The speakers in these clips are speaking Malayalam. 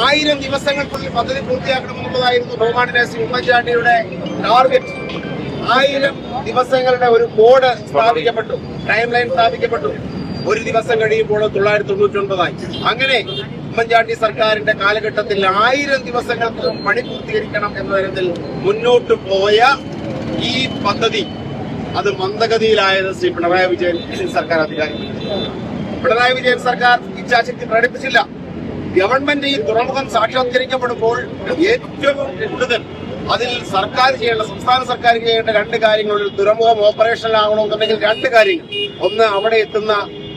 ആയിരം ദിവസങ്ങൾക്കുള്ളിൽ പദ്ധതി പൂർത്തിയാക്കണമെന്നുള്ളതായിരുന്നു ബഹുമാനായ ശ്രീ ഉമ്മൻചാണ്ടിയുടെ ടാർഗറ്റ് ആയിരം ദിവസങ്ങളുടെ ഒരു കോഡ് സ്ഥാപിക്കപ്പെട്ടു. ടൈം ലൈൻ സ്ഥാപിക്കപ്പെട്ടു. ഒരു ദിവസം കഴിയുമ്പോൾ തൊള്ളായിരത്തി തൊണ്ണൂറ്റി ഒൻപതായി അങ്ങനെ ഉമ്മൻചാണ്ടി സർക്കാരിന്റെ കാലഘട്ടത്തിൽ ആയിരം ദിവസങ്ങൾക്കും പണി പൂർത്തീകരിക്കണം എന്ന തരത്തിൽ മുന്നോട്ട് പോയ ഈ പദ്ധതി അത് മന്ദഗതിയിലായത് ശ്രീ പിണറായി വിജയൻ സർക്കാർ അധികാരി പിണറായി വിജയൻ സർക്കാർ ഇച്ഛാശക്തി പ്രകടിപ്പിച്ചില്ല. ഗവൺമെന്റ് ഈ തുറമുഖം സാക്ഷാത്കരിക്കപ്പെടുമ്പോൾ ഏറ്റവും കൂടുതൽ അതിൽ സർക്കാർ ചെയ്യേണ്ട സംസ്ഥാന സർക്കാർ ചെയ്യേണ്ട രണ്ട് കാര്യങ്ങളിൽ തുറമുഖം ഓപ്പറേഷണൽ ആകണമെന്നുണ്ടെങ്കിൽ രണ്ട് കാര്യങ്ങൾ. ഒന്ന് അവിടെ എത്തുന്ന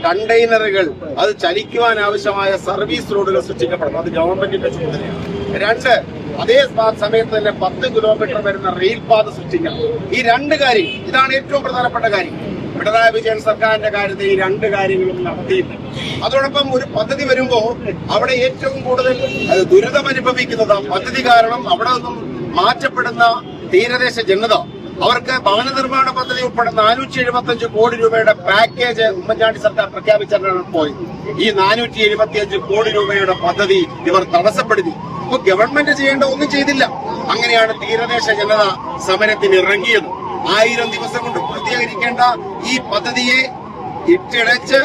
കണ്ടെയ്നറുകൾ അത് ചലിക്കുവാൻ ആവശ്യമായ സർവീസ് റോഡുകൾ സൃഷ്ടിക്കപ്പെടണം. അത് ഗവൺമെന്റിന്റെ ചുമതലയാണ്. രണ്ട് അതേ സമയത്ത് തന്നെ പത്ത് കിലോമീറ്റർ വരുന്ന റെയിൽ പാത സൃഷ്ടിക്കണം. ഈ രണ്ട് കാര്യം ഇതാണ് ഏറ്റവും പ്രധാനപ്പെട്ട കാര്യം. പിണറായി വിജയൻ സർക്കാരിന്റെ കാര്യത്തിൽ ഈ രണ്ട് കാര്യങ്ങളും നടത്തിയില്ല അതോടൊപ്പം ഒരു പദ്ധതി വരുമ്പോ അവിടെ ഏറ്റവും കൂടുതൽ ദുരിതം അനുഭവിക്കുന്നത് പദ്ധതി കാരണം അവിടെ നിന്നും മാറ്റപ്പെടുന്ന തീരദേശ ജനത അവർക്ക് ഭവന നിർമ്മാണ പദ്ധതി ഉൾപ്പെടെ നാനൂറ്റി എഴുപത്തി അഞ്ച് കോടി രൂപയുടെ പാക്കേജ് ഉമ്മൻചാണ്ടി സർക്കാർ പ്രഖ്യാപിച്ചാണ് പോയത്. ഈ നാനൂറ്റി എഴുപത്തി അഞ്ച് കോടി രൂപയുടെ പദ്ധതി ഇവർ തടസ്സപ്പെടുത്തി. അപ്പൊ ഗവൺമെന്റ് ചെയ്യേണ്ട ഒന്നും ചെയ്തില്ല. അങ്ങനെയാണ് തീരദേശ ജനത സമരത്തിന് ഇറങ്ങിയത് ആയിരം ദിവസം കൊണ്ട് പൂർത്തീകരിക്കേണ്ട ഈ പദ്ധതിയെ ഇട്ടിടച്ച്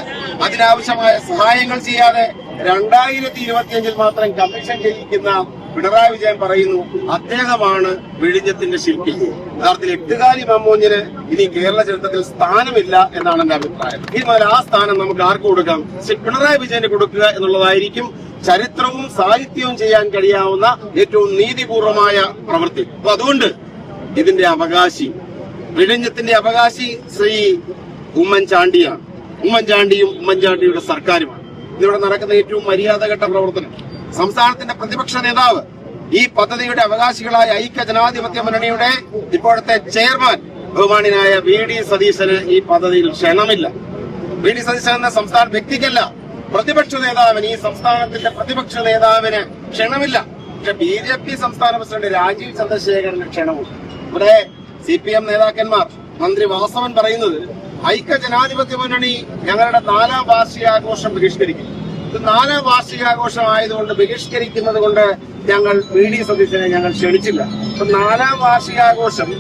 അതിനാവശ്യമായ സഹായങ്ങൾ ചെയ്യാതെ രണ്ടായിരത്തി ഇരുപത്തിയഞ്ചിൽ മാത്രം കമ്മീഷൻ ചെയ്യിക്കുന്ന പിണറായി വിജയൻ പറയുന്നു അദ്ദേഹമാണ് വിഴിഞ്ഞത്തിന്റെ ശില്പി. യഥാർത്ഥത്തിൽ എട്ടുകാലി മമ്മൂഞ്ഞിന് ഇനി കേരള ചരിത്രത്തിൽ സ്ഥാനമില്ല എന്നാണ് എന്റെ അഭിപ്രായം. എന്നാൽ ആ സ്ഥാനം നമുക്ക് ആർക്ക് കൊടുക്കാം? ശ്രീ പിണറായി വിജയന് കൊടുക്കുക എന്നുള്ളതായിരിക്കും ചരിത്രവും സാഹിത്യവും ചെയ്യാൻ കഴിയാവുന്ന ഏറ്റവും നീതിപൂർവമായ പ്രവൃത്തി. അപ്പൊ അതുകൊണ്ട് ഇതിന്റെ അവകാശി വിഴിഞ്ഞത്തിന്റെ അവകാശി ശ്രീ ഉമ്മൻചാണ്ടിയാണ്. ഉമ്മൻചാണ്ടിയും ഉമ്മൻചാണ്ടിയുടെ സർക്കാരുമാണ്. ഇതിവിടെ നടക്കുന്ന ഏറ്റവും മര്യാദഘട്ട പ്രവർത്തനം. സംസ്ഥാനത്തിന്റെ പ്രതിപക്ഷ നേതാവ് ഈ പദ്ധതിയുടെ അവകാശികളായ ഐക്യ ജനാധിപത്യ മുന്നണിയുടെ ഇപ്പോഴത്തെ ചെയർമാൻ ബഹുമാനായ വി ഡി സതീശന് ഈ പദ്ധതിയിൽ ക്ഷണമില്ല. വി ഡി സതീശൻ എന്ന സംസ്ഥാന വ്യക്തിക്കല്ല പ്രതിപക്ഷ നേതാവിന് ഈ സംസ്ഥാനത്തിന്റെ പ്രതിപക്ഷ നേതാവിന് ക്ഷണമില്ല. പക്ഷെ ബി ജെ പി സംസ്ഥാന പ്രസിഡന്റ് രാജീവ് ചന്ദ്രശേഖരന് ക്ഷണവും ഇവിടെ സി പി എം നേതാക്കന്മാർ മന്ത്രി വാസവൻ പറയുന്നത് ഐക്യ ജനാധിപത്യ മുന്നണി ഞങ്ങളുടെ നാലാം വാർഷികാഘോഷം ബഹിഷ്കരിക്കും ഇത് നാലാം വാർഷികാഘോഷം ആയതുകൊണ്ട് ബഹിഷ്കരിക്കുന്നത് കൊണ്ട് ഞങ്ങൾ വി ഡി സതീശനെ ഞങ്ങൾ ക്ഷണിച്ചില്ല. അപ്പൊ നാലാം വാർഷികാഘോഷം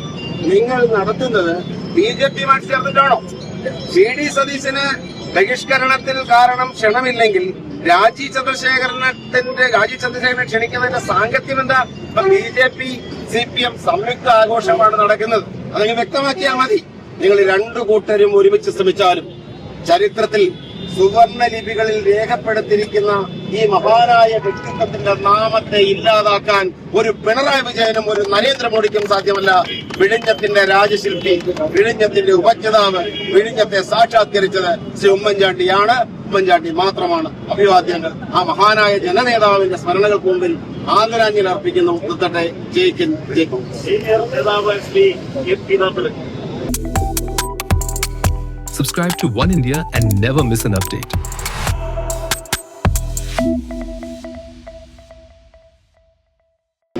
നിങ്ങൾ നടത്തുന്നത് ബി ജെ പി ചേർന്നിട്ടാണോ വി ഡി സതീശന് ബഹിഷ്കരണത്തിൽ കാരണം ക്ഷണമില്ലെങ്കിൽ രാജി ചന്ദ്രശേഖരനത്തിന്റെ രാജി ചന്ദ്രശേഖരനെ ക്ഷണിക്കുന്നതിന്റെ സാങ്കത്യം എന്താ B J P C P M സംയുക്ത ആഘോഷമാണ് നടക്കുന്നത്. അതങ്ങ് വ്യക്തമാക്കിയാൽ മതി. നിങ്ങൾ രണ്ടു കൂട്ടരും ഒരുമിച്ച് ശ്രമിച്ചാലും ചരിത്രത്തിൽ സുവർണ ലിപികളിൽ രേഖപ്പെടുത്തിയിരിക്കുന്ന ഈ മഹാനായ വ്യക്തിത്വത്തിന്റെ നാമത്തെ ഇല്ലാതാക്കാൻ ഒരു പിണറായി വിജയനും ഒരു നരേന്ദ്രമോദിക്കും സാധ്യമല്ല. വിഴിഞ്ഞത്തിന്റെ രാജശില്പി വിഴിഞ്ഞത്തിന്റെ ഉപജ്ഞതാവ് വിഴിഞ്ഞത്തെ സാക്ഷാത്കരിച്ചത് ശ്രീ ഉമ്മൻചാണ്ടിയാണ്. ഉമ്മൻചാണ്ടി മാത്രമാണ്. അഭിവാദ്യങ്ങൾ ആ മഹാനായ ജനനേതാവിന്റെ സ്മരണകൾക്ക് മുമ്പിൽ ആദരാഞ്ജലി അർപ്പിക്കുന്നു. നിർത്തട്ടെ. ജയിക്കൻ ജയിക്കും Subscribe to One India and never miss an update.